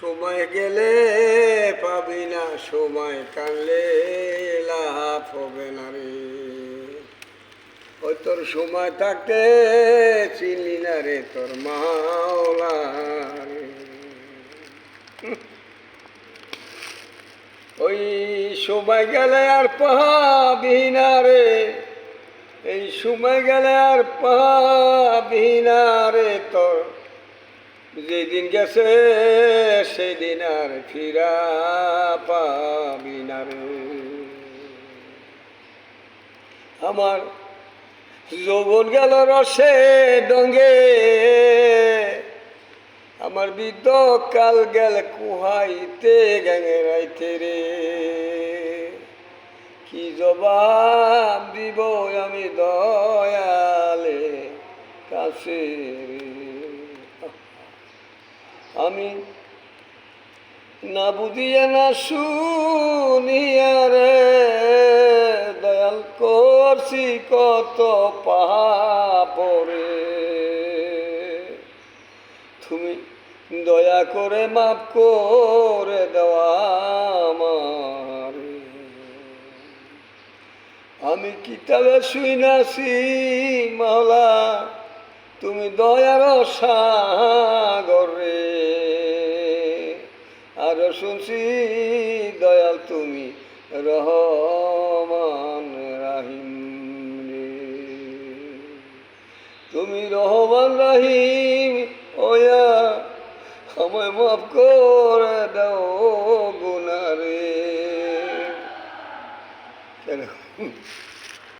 সময় গেলে পাবি না, সময় কানলে লাভ হবে না রে। ওই তোর সময় থাকতে চিনি না রে তোর মাওলা ওই সময় গেলে আর পাবি না রে। এই সময় গেলে আর পাবি না রে তোর যেদিন গেছে, সেদিন আর ফিরা পাবি না আমার যৌবন গেল রসে ডঙ্গে, আমার বৃদ্ধ কাল গেল কুহাইতে গ্যাঙে রাইতে রে কি জবাব দিব আমি দয়ালে কাছে রে। আমি না বুঝিয়া, না শুনিয়া রে, দয়াল করছি কত পাপরে তুমি দয়া করে মাফ করে দেওয়া আমারে। আমি কিতাবে শুইনাছি মাওলা, তুমি দয়ার সাগরে আর শুনছি, দয়াল তুমি রহমান রাহিম রে। তুমি রহমান রাহিম, ওয়া, আমায় মাফ করে দাও গুনারে। কেন